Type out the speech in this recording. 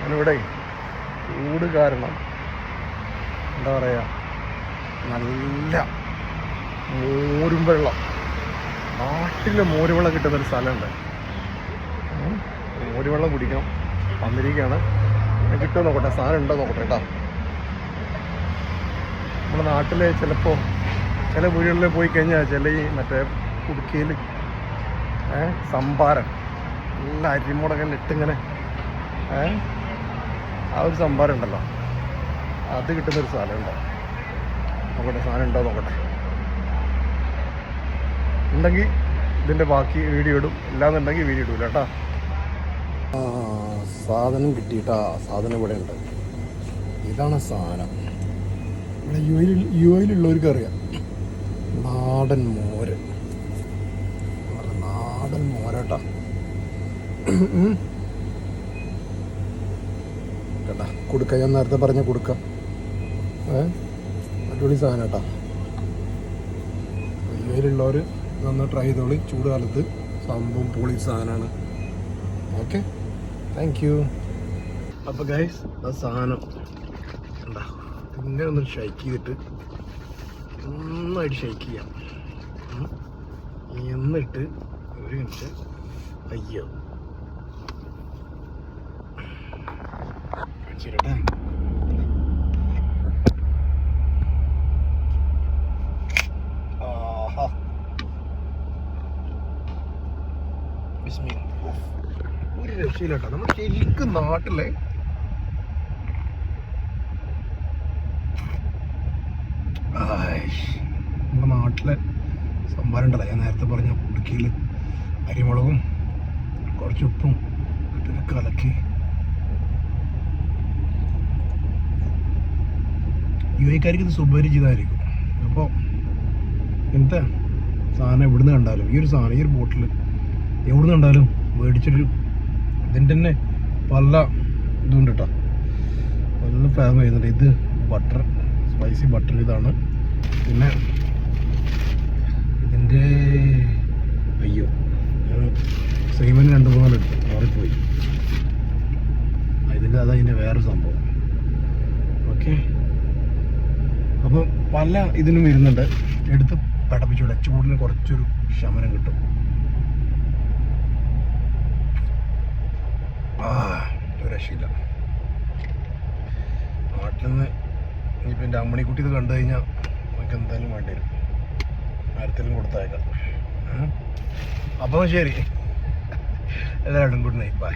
ഞാനിവിടെ ചൂട് കാരണം എന്താ പറയുക നല്ല മോരും വെള്ളം. നാട്ടിലെ മോര് വെള്ളം കിട്ടുന്നൊരു സ്ഥലമുണ്ട്. മോരുവെള്ളം മോര് വെള്ളം കുടിക്കണം വന്നിരിക്കുകയാണ് കിട്ടുമോ നോക്കട്ടെ. സാധനം ഉണ്ടോ നോക്കട്ടെ കേട്ടോ. നമ്മുടെ നാട്ടിലെ ചിലപ്പോൾ ചില വീടുകളിൽ പോയി കഴിഞ്ഞാൽ ചില ഈ മറ്റേ കുടുക്കിയിൽ സംഭാരം നല്ല അരിമുടകൻ ഇട്ടിങ്ങനെ ഏ ആ ഒരു സംഭാരം ഉണ്ടല്ലോ. അത് കിട്ടുന്നൊരു ഉണ്ടോ നോക്കട്ടെ സാധനം ഉണ്ടോ നോക്കട്ടെ. ഉണ്ടെങ്കിൽ ഇതിന്റെ ബാക്കി വീഡിയോ ഇടും. ഇല്ലാന്നുണ്ടെങ്കിൽ വീഡിയോ ഇടൂല കേട്ടോ. സാധനം കിട്ടിയിട്ടാ സാധനം ഇവിടെ ഉണ്ട്. ഇതാണ് സാധനം. ഇവിടെ യു എയിൽ യു എയിലുള്ളവർക്ക് അറിയാം. നാടൻ മോര്. നാടൻ മോരട്ടാ കേട്ടാ കൊടുക്ക. ഞാൻ നേരത്തെ പറഞ്ഞ കൊടുക്ക. ഏ? അടിപൊളി സാധനം കേട്ടോ. യു നന്നായി നന്ന് ട്രൈ ചെയ്തോളി. ചൂട് കാലത്ത് സംഭവം പൊളി സാധനമാണ് ഓക്കെ താങ്ക് യു അപ്പോൾ ഗൈസ് ആ സാധനം ഉണ്ടാ ഇങ്ങനെ ഒന്ന് ഷൈക്ക് ചെയ്തിട്ട് നന്നായിട്ട് ഷൈക്ക് ചെയ്യാം. എന്നിട്ട് ഒരു മിനിറ്റ് അയ്യോ. ഉഫ്. ഒരു രക്ഷയില്ല കേട്ടോ നമ്മൾ ശരിക്കും നാട്ടിലെ. നമ്മുടെ നാട്ടിലെ സംഭാരം ഞാൻ നേരത്തെ പറഞ്ഞ കുടുക്കിയിൽ അരിമുളകും കുറച്ച് ഉപ്പും കലക്കി യു എക്കാർക്ക് ഇത് സുപരിചിതമായിരിക്കും അപ്പോൾ ഇങ്ങനത്തെ സാധനം എവിടുന്ന് കണ്ടാലും ഈ ഒരു സാധനം ഈ ഒരു ബോട്ടിൽ എവിടുന്ന് കണ്ടാലും മേടിച്ചൊരു ഇതിന്റെ തന്നെ പല ഇതുണ്ട് കേട്ടോ പല ഫാം ചെയ്യുന്നുണ്ട് ഇത് ബട്ടർ സ്പൈസി ബട്ടർ ഇതാണ്. പിന്നെ ഇതിന്റെ അയ്യോ സെയിമിന് രണ്ട് മൂന്നാലെടുത്തു മാറിപ്പോയി. ഇതിന്റെ അതാ ഇതിന്റെ വേറെ സംഭവം ഓക്കെ അപ്പം പല ഇതിനും വരുന്നുണ്ട് എടുത്ത് പടപ്പിച്ചൂടെ ചൂടിന് കുറച്ചൊരു ശമനം കിട്ടും. ആ രക്ഷയില്ല. നാട്ടിൽ നിന്ന് ഇനിയിപ്പോൾ എന്റെ അമ്മണിക്കുട്ടി ഇത് കണ്ടു കഴിഞ്ഞാൽ നമുക്ക് എന്തായാലും വേണ്ടി വരും. ആരത്തിലും കൊടുത്തയക്കാം. അപ്പോൾ ശരി. എല്ലാവരും ഗുഡ് നൈറ്റ് ബൈ